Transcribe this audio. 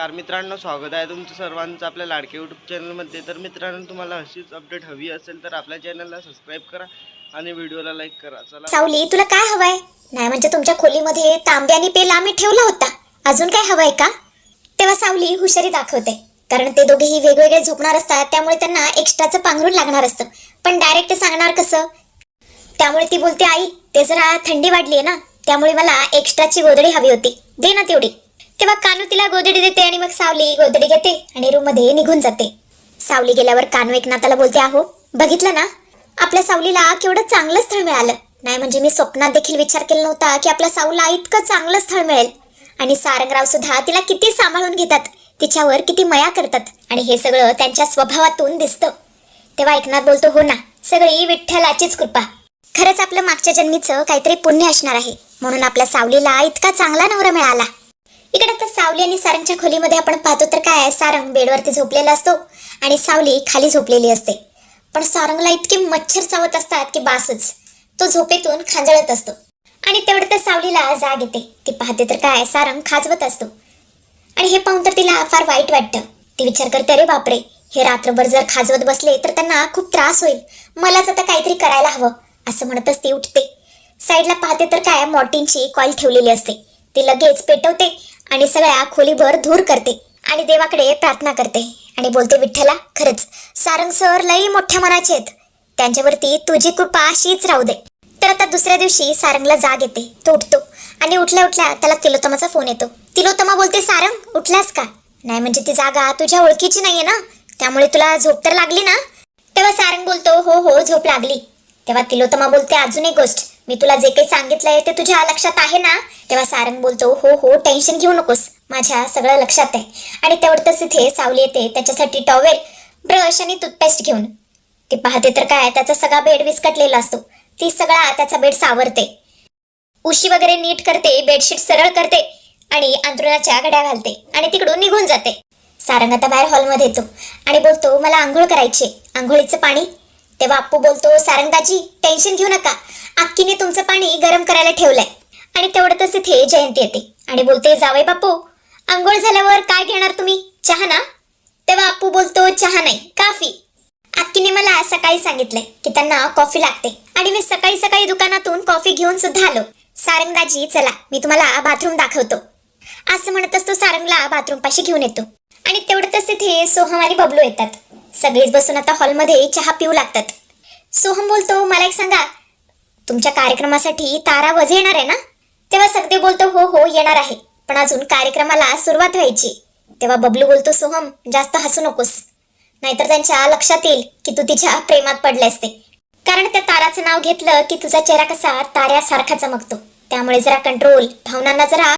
नमस्कार मित्रांनो स्वागत आहे तुमचं सर्वांचं आपल्या लाडके यूट्यूब चॅनलमध्ये तर मित्रांनो तुम्हाला अशीच अपडेट हवी असेल तर आपल्या चॅनलला सबस्क्राईब करा आणि व्हिडिओला लाईक करा. चला. सावली तुला काय हवंय? नाही म्हणजे तुमच्या खोलीमध्ये तांबे आणि पेला आम्ही ठेवला होता. अजून काय हवंय का? तेव्हा सावली हुशारी दाखवते. कारण ते दोघेही वेगवेगळे झोपणार असतात त्यामुळे त्यांना एक्स्ट्राचं पांघरून लागणार असतं. पण डायरेक्ट सांगणार कसं? त्यामुळे ती बोलते आई ते जरा थंडी वाढली आहे ना त्यामुळे मला एक्स्ट्राची गोदडी हवी होती. दे ना तेवढी. तेव्हा कानू तिला गोदडी देते आणि मग सावली गोदडी घेते आणि रूममध्ये निघून जाते. सावली गेल्यावर कानू एकनाथाला बोलते आहो बघितलं ना? आपल्या सावलीला केवढं चांगलं स्थळ मिळालं. नाही म्हणजे मी स्वप्नात देखील विचार केला नव्हता की आपल्या साऊला इतकं चांगलं स्थळ मिळेल. आणि सारंगराव सुद्धा तिला किती सांभाळून घेतात तिच्यावर किती मया करतात आणि हे सगळं त्यांच्या स्वभावातून दिसतं. तेव्हा एकनाथ बोलतो हो ना सगळी विठ्ठलाचीच कृपा. खरंच आपलं मागच्या जन्मीचं काहीतरी पुण्य असणार आहे. म्हणून आपल्या सावलीला इतका चांगला नवरा मिळाला. इकडे तर सावली आणि सारंगच्या खोलीमध्ये आपण पाहतो तर काय सारंग बेडवरती झोपलेला असतो आणि सावली खाली झोपलेली असते. पण सारंगला इतके मच्छर चावत असतात की बासच. तो झोपेतून खांजळत असतो. आणि तेवढं तर सावलीला जाग येते. ती पाहते तर काय सारंग खाजवत असतो. आणि हे पाहून तर तिला फार वाईट वाटतं. ती विचार करते अरे बापरे हे रात्रभर जर खाजवत बसले तर त्यांना खूप त्रास होईल. मलाच आता काहीतरी करायला हवं असं म्हणतच ती उठते. साईडला पाहते तर काय मॉर्टिनची कॉईल ठेवलेली असते. ती लगेच पेटवते आणि सगळ्या खोलीभर धूर करते आणि देवाकडे प्रार्थना करते. आणि बोलते विठ्ठला खरंच सारंग सर लई मोठ्या मनाचे आहेत. त्यांच्यावरती तुझी कृपा अशीच राहू दे. तर आता दुसऱ्या दिवशी सारंगला जाग येते. तो उठतो आणि उठल्या उठल्या त्याला तिलोत्तमाचा फोन येतो. तिलोत्तमा बोलते सारंग उठलास का? नाही म्हणजे ती जागा तुझ्या ओळखीची नाहीये ना. त्यामुळे तुला झोप तर लागली ना. तेव्हा सारंग बोलतो हो हो झोप लागली. तेव्हा तिलोत्तमा बोलते अजून एक गोष्ट. मी तुला जे काही सांगितलंय ते तुझ्या लक्षात आहे ना? तेव्हा सारंग बोलतो हो हो टेन्शन घेऊ नकोस. माझ्या सगळं लक्षात आहे. आणि तेवढंच इथे सावली येते. त्याच्यासाठी टॉवेल ब्रश आणि टूथपेस्ट घेऊन. ती पाहते तर काय त्याचा सगळा बेड विस्कटलेला असतो. ती सगळा त्याचा बेड सावरते. उशी वगैरे नीट करते बेडशीट सरळ करते आणि अंतरुणाच्या घड्या घालते आणि तिकडून निघून जाते. सारंग आता बाहेर हॉलमध्ये येतो आणि बोलतो मला आंघोळ करायची आंघोळीचं पाणी तेव्हा अप्पू बोलतो सारंगाजी टेन्शन घेऊ नका. अक्कीने तुमचं पाणी गरम करायला ठेवलंय. आणि तेवढ्यातच इथे जयंती येते. आणि बोलते जावई बापू आंघोळ झाल्यावर काय घेणार तुम्ही? चहा ना? तेव्हा अप्पू बोलतो चहा नाही काफी. अक्कीने मला सकाळी सांगितलंय की त्यांना कॉफी लागते. आणि मी सकाळी सकाळी दुकानातून कॉफी घेऊन सुद्धा आलो. सारंगदाजी चला मी तुम्हाला बाथरूम दाखवतो. असं म्हणतच तो सारंगला बाथरूम पाशी घेऊन येतो. आणि तेवढंच तिथे सोहम आणि बबलू येतात. सगळेच बसून आता हॉलमध्ये चहा पिऊ लागतात. सोहम बोलतो मला एक सांगा तुमच्या कार्यक्रमासाठी तारा वज येणार आहे ना? तेव्हा सगळे बोलतो हो हो येणार आहे. पण अजून कार्यक्रमाला सुरुवात व्हायची. तेव्हा बबलू बोलतो सोहम जास्त हसू नकोस. नाहीतर त्यांच्या लक्षात येईल की तू तिच्या प्रेमात पडले असते. कारण त्या ताराचं नाव घेतलं की तुझा चेहरा कसा ताऱ्यासारखा चमकतो त्यामुळे जरा कंट्रोल भावनांना जरा